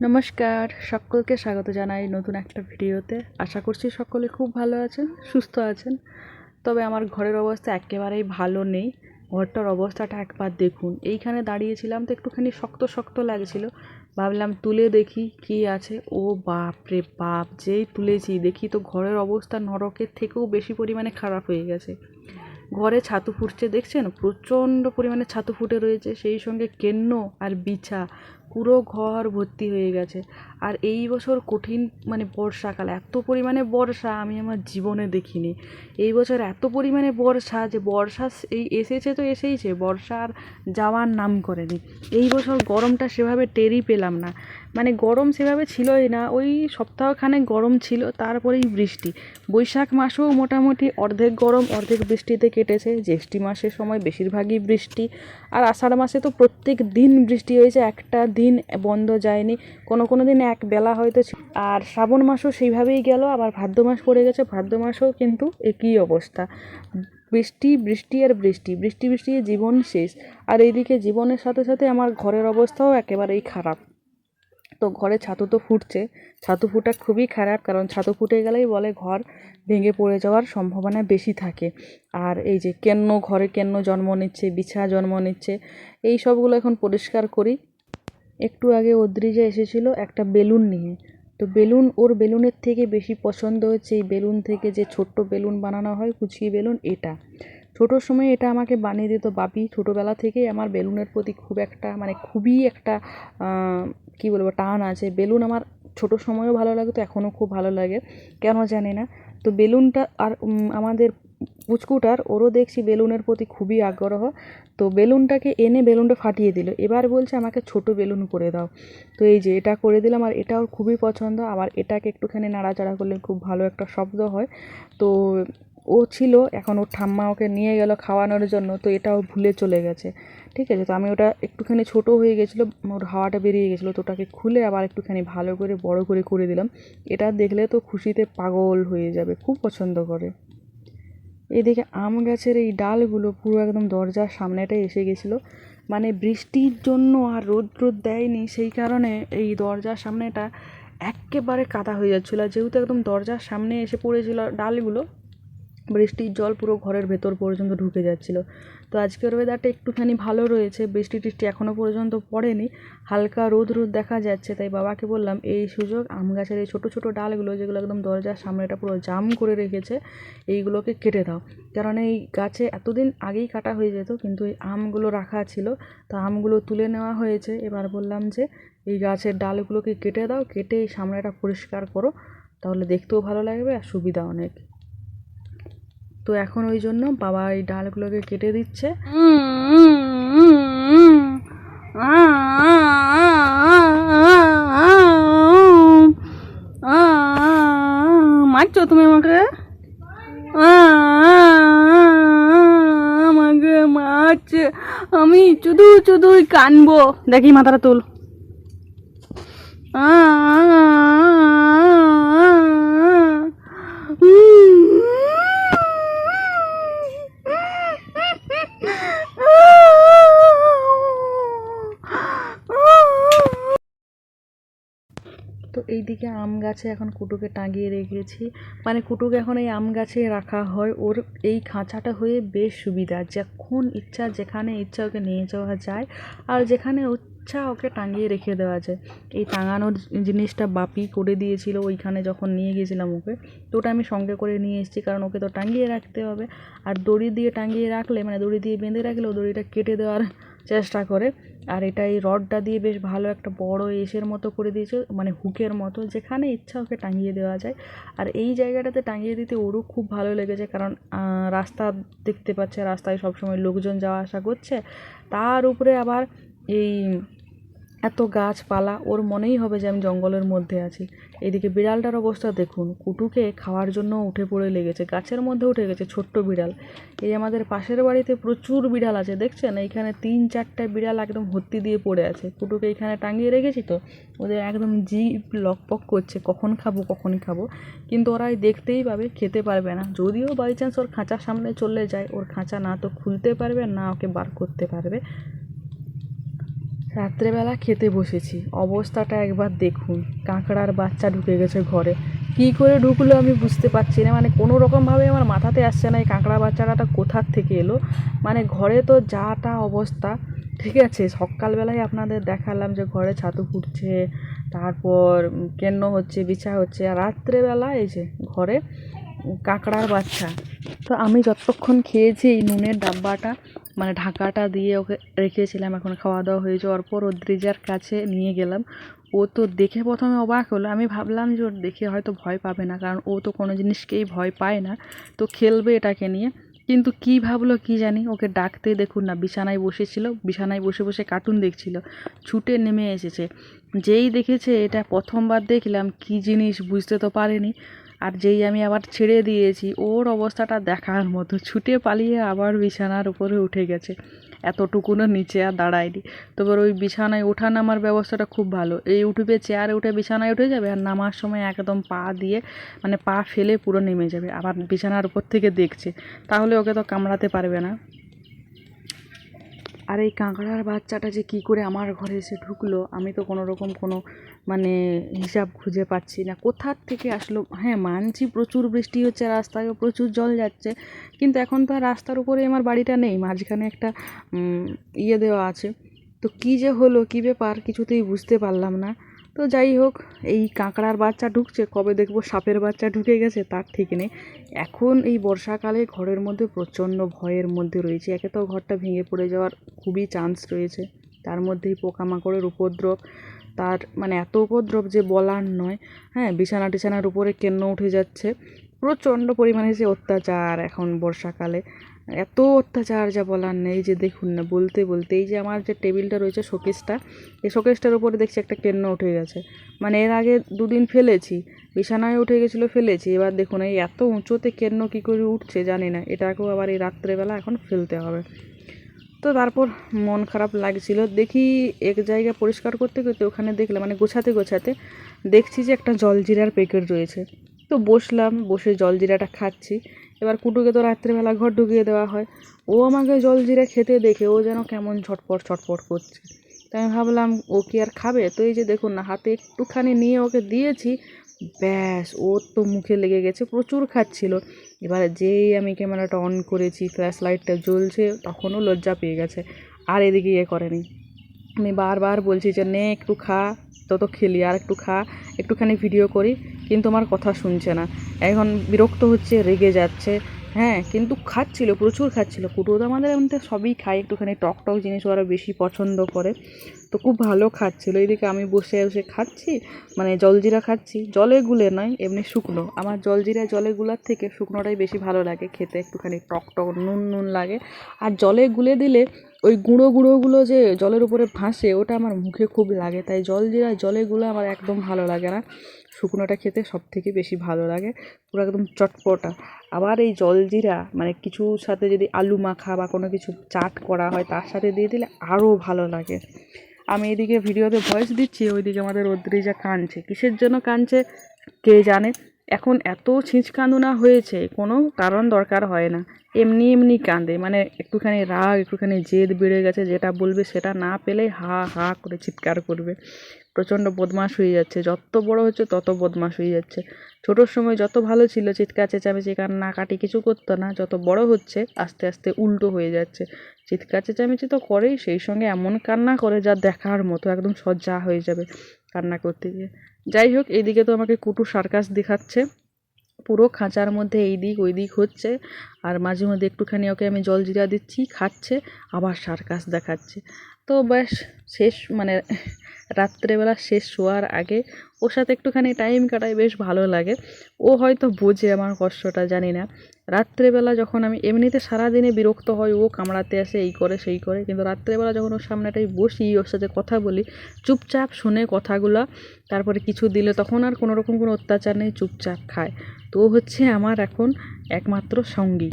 নমস্কার, সকলকে স্বাগত জানাই নতুন একটা ভিডিওতে। আশা করছি সকলে খুব ভালো আছেন, সুস্থ আছেন। তবে আমার ঘরের অবস্থা একেবারেই ভালো নেই। ঘরটার অবস্থাটা একবার দেখুন। এইখানে দাঁড়িয়েছিলাম তো একটুখানি শক্ত শক্ত লাগছিল। ভাবলাম তুলে দেখি কি আছে। ও বাপ রে বাপ, যেই তুলেছি। দেখি তো ঘরের অবস্থা নরকের থেকেও বেশি পরিমাণে খারাপ হয়ে গেছে। ঘরে ছাতু ফুটছে, দেখছেন? প্রচণ্ড পরিমাণে ছাতু ফুটে রয়েছে। সেই সঙ্গে কেন্ন আর বিছা পুরো ঘর ভর্তি হয়ে গেছে। আর এই বছর কঠিন মানে বর্ষাকাল, এত পরিমাণে বর্ষা আমি আমার জীবনে দেখিনি। এই বছর এত পরিমাণে বর্ষা যে বর্ষা এই এসেছে তো এসেইছে, বর্ষা আর যাওয়ার নাম করেনি। এই বছর গরমটা সেভাবে টেরই পেলাম না। মানে গরম সেভাবে ছিলই না, ওই সপ্তাহখানেক গরম ছিল, তারপরেই বৃষ্টি। বৈশাখ মাসেও মোটামুটি অর্ধেক গরম, অর্ধেক বৃষ্টিতে কেটেছে। জ্যৈষ্ঠী মাসের সময় বেশিরভাগই বৃষ্টি। আর আষাঢ় মাসে তো প্রত্যেক দিন বৃষ্টি হয়েছে, একটা দিন বন্ধ যায়নি। কোনো কোনো দিন এক বেলা হয়তো আর শ্রাবণ মাসও সেইভাবেই গেল, আবার ভাদ্র মাস পড়ে গেছে। ভাদ্র মাসেও কিন্তু একই অবস্থা। বৃষ্টি বৃষ্টি আর বৃষ্টি বৃষ্টি বৃষ্টি, জীবন শেষ। আর এইদিকে জীবনের সাথে সাথে আমার ঘরের অবস্থাও একেবারেই খারাপ। তো ঘরে ছাতু তো ফুটছে। ছাতু ফুটা খুবই খারাপ, কারণ ছাতু ফুটে গেলেই বলে ঘর ভেঙে পড়ে যাওয়ার সম্ভাবনা বেশি থাকে। আর এই যে কেন্ন, ঘরে কেন্ন জন্ম নিচ্ছে, বিছা জন্ম নিচ্ছে, এই সবগুলো এখন পরিষ্কার করি। একটু আগে অদ্রিজা এসেছিল একটা বেলুন নিয়ে। তো বেলুন, ওর বেলুনের থেকে বেশি পছন্দ হচ্ছে এই বেলুন থেকে যে ছোট্ট বেলুন বানানো হয় কুচি বেলুন, এটা। ছোটোর সময় এটা আমাকে বানিয়ে দিত বাপি। ছোটোবেলা থেকেই আমার বেলুনের প্রতি খুব একটা মানে খুবই একটা কী বলব, টান আছে। বেলুন আমার ছোটোর সময়ও ভালো লাগতো এখনও খুব ভালো লাগে। কেন জানি না। তো বেলুনটা আর আমাদের পুচকুটার ওরও দেখছি বেলুনের প্রতি খুবই আগ্রহ। তো বেলুনটাকে এনে বেলুনটা ফাটিয়ে দিল। এবার বলছে, আমাকে ছোট বেলুন করে দাও। তো এই যে এটা করে দিলাম, আর এটা ওর খুবই পছন্দ। আবার এটাকে একটুখানি নাড়াচাড়া করলে খুব ভালো একটা শব্দ হয়। তো ও ছিল, এখন ওর ঠাম্মা ওকে নিয়ে গেল খাওয়ানোর জন্য, তো এটাও ভুলে চলে গেছে। ঠিক আছে, তো আমি ওটা একটুখানি ছোট হয়ে গেছিল, ওর হাওয়াটা বেরিয়ে গেছিল, তো ওটাকে খুলে আবার একটুখানি ভালো করে, বড় করে করে দিলাম। এটা দেখলে তো খুশিতে পাগল হয়ে যাবে, খুব পছন্দ করে। এদিকে আম গাছের এই ডালগুলো পুরো একদম দরজার সামনেটাই এসে গেছিল। মানে বৃষ্টির জন্য আর রোদ রোদ দেয়নি, সেই কারণে এই দরজার সামনেটা একেবারে কাদা হয়ে যাচ্ছিল। আর যেহেতু একদম দরজার সামনে এসে পড়েছিল ডালগুলো বৃষ্টির জল পুরো ঘরের ভেতর পর্যন্ত ঢুকে যাচ্ছিল। তো আজকের ওয়েদারটা একটুখানি ভালো রয়েছে, বৃষ্টি টিষ্টি এখনও পর্যন্ত পড়েনি, হালকা রোদ রোদ দেখা যাচ্ছে, তাই বাবাকে বললাম, এই সুযোগ, আম গাছের এই ছোটো ছোটো ডালগুলো যেগুলো একদম দরজার সামনেটা পুরো জাম করে রেখেছে, এইগুলোকে কেটে দাও। কারণ এই গাছে এতদিন আগেই কাটা হয়ে যেত, কিন্তু এই আমগুলো রাখা ছিল, তো আমগুলো তুলে নেওয়া হয়েছে। এবার বললাম যে, এই গাছের ডালগুলোকে কেটে দাও, কেটে এই সামনেটা পরিষ্কার করো, তাহলে দেখতেও ভালো লাগবে আর সুবিধা অনেক। তো এখন ওই জন্য বাবা এই ডালগুলোকে কেটে দিচ্ছে। মারছো তুমি আমাকে? আমাকে মারছে। আমি চুদু চুদুই কানবো। দেখি মাথাটা তুল। তো এইদিকে আম গাছে এখন কুটুকে টাঙিয়ে রেখেছি। মানে কুটুকে এখন এই আম গাছে রাখা হয়। ওর এই খাঁচাটা হয়ে বেশ সুবিধা। যখন ইচ্ছা যেখানে ইচ্ছা ওকে নিয়ে যাওয়া যায় আর যেখানে ইচ্ছা ওকে টাঙিয়ে রেখে দেওয়া যায়। এই টাঙানোর জিনিসটা বাপি করে দিয়েছিল ওইখানে যখন নিয়ে গেছিলাম ওকে। তো ওটা আমি সঙ্গে করে নিয়ে এসেছি কারণ ওকে তো টাঙিয়ে রাখতে হবে। আর দড়ি দিয়ে টাঙিয়ে রাখলে মানে দড়ি দিয়ে বেঁধে রাখলে ও দড়িটা কেটে দেওয়ার চেষ্টা করে। আর এটা এই রডটা দিয়ে বেশ ভালো একটা বড় এসের মতো করে দিয়েছে মানে হুকের মতো, যেখানে ইচ্ছা ওকে টাঙিয়ে দেওয়া যায়। আর এই জায়গাটাতে টাঙিয়ে দিতে ওরও খুব ভালো লেগেছে, কারণ রাস্তা দেখতে পাচ্ছে, রাস্তায় সবসময় লোকজন যাওয়া আসা করছে। তার উপরে আবার এই এত গাছপালা, ওর মনেই হবে যে আমি জঙ্গলের মধ্যে আছি। এদিকে বিড়ালটার অবস্থা দেখুন, কুটুকে খাওয়ার জন্য উঠে পড়ে লেগেছে, গাছের মধ্যে উঠে গেছে ছোট্ট বিড়াল। এই আমাদের পাশের বাড়িতে প্রচুর বিড়াল আছে, দেখছেন? এইখানে তিন চারটে বিড়াল একদম ভর্তি দিয়ে পড়ে আছে। কুটুকে এইখানে টাঙিয়ে রেখেছি তো, ওদের একদম জিভ লকপক করছে, কখন খাব কখন খাব। কিন্তু ওরা দেখতেই পাবে, খেতে পারবে না। যদিও বাই চান্স ওর খাঁচার সামনে চলে যায়, ওর খাঁচা না তো খুলতে পারবে, না ওকে বার করতে পারবে। রাত্রেবেলা খেতে বসেছি। অবস্থাটা একবার দেখুন। কাঁকড়ার বাচ্চা ঢুকে গেছে ঘরে। কী করে ঢুকলো আমি বুঝতে পারছি না। মানে কোনো রকমভাবে আমার মাথাতে আসছে না এই কাঁকড়া বাচ্চাটা কোথার থেকে এলো। মানে ঘরে তো যাটা অবস্থা। ঠিক আছে, সকালবেলায় আপনাদের দেখালাম যে ঘরে ছাতু ফুটছে, তারপর কেন্ন হচ্ছে, বিছা হচ্ছে, আর রাত্রেবেলা এই যে ঘরে কাঁকড়ার বাচ্চা। তো আমি যতক্ষণ খেয়েছি এই নুনের ডাব্বাটা মানে ঢাকাটা দিয়ে ওকে রেখেছিলাম, এখন খাওয়া দাওয়া হয়ে যাওয়ার পর ও দ্রিজার কাছে নিয়ে গেলাম। ও তো দেখে প্রথমে অবাক হলো, আমি ভাবলাম যে ওর দেখে হয়তো ভয় পাবে না, কারণ ও তো কোনো জিনিসকেই ভয় পায় না। তো খেলবে এটাকে নিয়ে। কিন্তু কি ভাবলো কি জানি, ওকে ডাকতে দেখুন না, বিছানায় বসেছিল, বিছানায় বসে বসে কার্টুন দেখছিল, ছুটে নেমে এসেছে। যেই দেখেছে এটা প্রথমবার দেখলাম, কি জিনিস বুঝতে তো পারেনি। আর যেই আমি আবার ছেড়ে দিয়েছি, ওর অবস্থাটা দেখার মতো ছুটে পালিয়ে আবার বিছানার উপরে উঠে গেছে। এতটুকুনো নিচে আর দাঁড়ায়নি। তবে ওই বিছানায় ওঠা নামার ব্যবস্থাটা খুব ভালো। এই উঠবে চেয়ারে উঠে বিছানায় উঠে যাবে আর নামার সময় একদম পা দিয়ে মানে পা ফেলে পুরো নেমে যাবে। আবার বিছানার উপর থেকে দেখছে। তাহলে ওকে তো কামড়াতে পারবে না। আর এই কাঁকড়ার বাচ্চাটা যে কী করে আমার ঘরে এসে ঢুকলো, আমি তো কোনো রকম কোনো মানে হিসাব খুঁজে পাচ্ছি না। কোথার থেকে আসলো? হ্যাঁ মানছি প্রচুর বৃষ্টি হচ্ছে, রাস্তায়ও প্রচুর জল যাচ্ছে, কিন্তু এখন তো আর রাস্তার উপরে আমার বাড়িটা নেই, মাঝখানে একটা ইয়ে দেওয়া আছে। তো কী যে হলো, কী ব্যাপার কিছুতেই বুঝতে পারলাম না। তো যাই হোক, এই কাঁকড়ার বাচ্চা ঢুকছে। কবে দেখব সাপের বাচ্চা ঢুকে গেছে তার ঠিক নেই। এখন এই বর্ষাকালে ঘরের মধ্যে প্রচণ্ড ভয়ের মধ্যে রয়েছে। একে তো ঘরটা ভেঙে পড়ে যাওয়ার খুবই চান্স রয়েছে। তার মধ্যেই পোকামাকড়ের উপদ্রব। তার মানে এত উপদ্রব যে বলার নয়। হ্যাঁ বিছানা টিছানার উপরে কেন্ন উঠে যাচ্ছে? প্রচণ্ড পরিমাণে যে অত্যাচার এখন বর্ষাকালে। এত অত্যাচার যা বলার নেই যে দেখুন না, বলতে বলতে, এই যে আমার যে টেবিলটা রয়েছে শোকেসটা, এই শোকেসটার উপরে দেখছি একটা কেন্ন উঠে গেছে। মানে এর আগে দুদিন ফেলেছি, বিছানায় উঠে গেছিল, ফেলেছি। এবার দেখুন, এই এত উঁচুতে কেন্ন কী করে উঠছে জানি না, এটাকেও আবার এই রাত্রেবেলা এখন ফেলতে হবে। তো তারপর মন খারাপ লাগছিল, দেখি এক জায়গা পরিষ্কার করতে করতে ওখানে দেখলাম মানে গোছাতে গোছাতে দেখছি যে একটা জলজিরার প্যাকেট রয়েছে। তো বসলাম, বসে জলজিরাটা খাচ্ছি এবার কুটুকে তো রাত্রিবেলা ঘর ঢুকিয়ে দেওয়া হয়। ও আমাকে জলজিরা খেতে দেখে, ও যেন কেমন ছটপট ছটপট করছে। তাই আমি ভাবলাম, ও কি আর খাবে? তো এই যে দেখুন না, হাতে একটুখানি নিয়ে ওকে দিয়েছি। ব্যাস, ওর তো মুখে লেগে গেছে, প্রচুর খাচ্ছিল। এবারে যেই আমি ক্যামেরাটা অন করেছি, ফ্ল্যাশ লাইটটা জ্বলছে, তখনও লজ্জা পেয়ে গেছে। আর এদিকে ইয়ে করেনি। আমি বারবার বলছি যে, নে, একটু খা। তত খেলি, আর একটু খা, একটুখানি ভিডিও করি, কিন্তু আমার কথা শুনছে না। এখন বিরক্ত হচ্ছে, রেগে যাচ্ছে। হ্যাঁ কিন্তু খাচ্ছিল, প্রচুর খাচ্ছিল। কুটু তো আমাদের এমনিতে সবই খায়, একটুখানি টক টক জিনিস ওরা বেশি পছন্দ করে। তো খুব ভালো খাচ্ছিলো। এইদিকে আমি বসে বসে খাচ্ছি মানে জলজিরা খাচ্ছি। জলে গুলে নয়, এমনি শুকনো। আমার জলজিরা, জলে গুলার থেকে শুকনোটাই বেশি ভালো লাগে খেতে, একটুখানি টক টক, নুন নুন লাগে। আর জলে গুলে দিলে ওই গুঁড়ো গুঁড়োগুলো যে জলের উপরে ভাসে, ওটা আমার মুখে খুব লাগে। তাই জলজিরা, জলে গুলো আমার একদম ভালো লাগে না। শুকনোটা খেতে সব থেকে বেশি ভালো লাগে। পুরো একদম চটপটা। আবার এই জলজিরা মানে কিছুর সাথে যদি আলু মাখা বা কোনো কিছু চাট করা হয়, তার সাথে দিয়ে দিলে আরও ভালো লাগে। আমি এদিকে ভিডিওতে ভয়েস দিচ্ছি, ওইদিকে আমাদের রদ্রিজা কাঁদছে। কিসের জন্য কাঁদছে, কে জানে? এখন এত ছিঁচকাঁদুনা হয়েছে, কোনো কারণ দরকার হয় না। এমনি এমনি কাঁদে মানে একটুখানি রাগ, একটুখানি জেদ বেড়ে গেছে, যেটা বলবে সেটা না পেলে হা হা করে চিৎকার করবে। প্রচণ্ড বদমাশ হয়ে যাচ্ছে, যত বড় হচ্ছে তত বদমাশ হয়ে যাচ্ছে। ছোটোর সময় যত ভালো ছিল, চিৎকার, চেঁচামেচি কান্না কাটি কিছু করতো না, যত বড় হচ্ছে আস্তে আস্তে উল্টো হয়ে যাচ্ছে। চিৎকার, চেঁচামেচি তো করেই, সেই সঙ্গে এমন কান্না করে যা দেখার মতো, একদম সজ্জা হয়ে যাবে। কান্না করতে গিয়ে। যাই হোক এইদিকে তো আমাকে কুটু সার্কাস দেখাচ্ছে। পুরো খাঁচার মধ্যে এই দিক ওই দিক হচ্ছে। আর মাঝে মধ্যে একটুখানি ওকে আমি জল জিরা দিচ্ছি, খাচ্ছে, আবার সার্কাস দেখাচ্ছে। তো ব্যাস, শেষ মানে রাত্রেবেলা শেষ শোয়ার আগে ওর সাথে একটুখানি টাইম কাটাই বেশ ভালো লাগে। ও হয়তো বোঝে আমার কষ্টটা, জানি না। রাত্রেবেলা যখন আমি, এমনিতে সারাদিনে বিরক্ত হয়, ও কামড়াতে আসে, এই করে, সেই করে। কিন্তু রাত্রেবেলা যখন ওর সামনেটাই বসি, ওর সাথে কথা বলি, চুপচাপ শুনে কথাগুলো, তারপরে কিছু দিলে তখন আর কোনো রকম কোনো অত্যাচার নেই, চুপচাপ খায়। তো হচ্ছে আমার এখন একমাত্র সঙ্গী।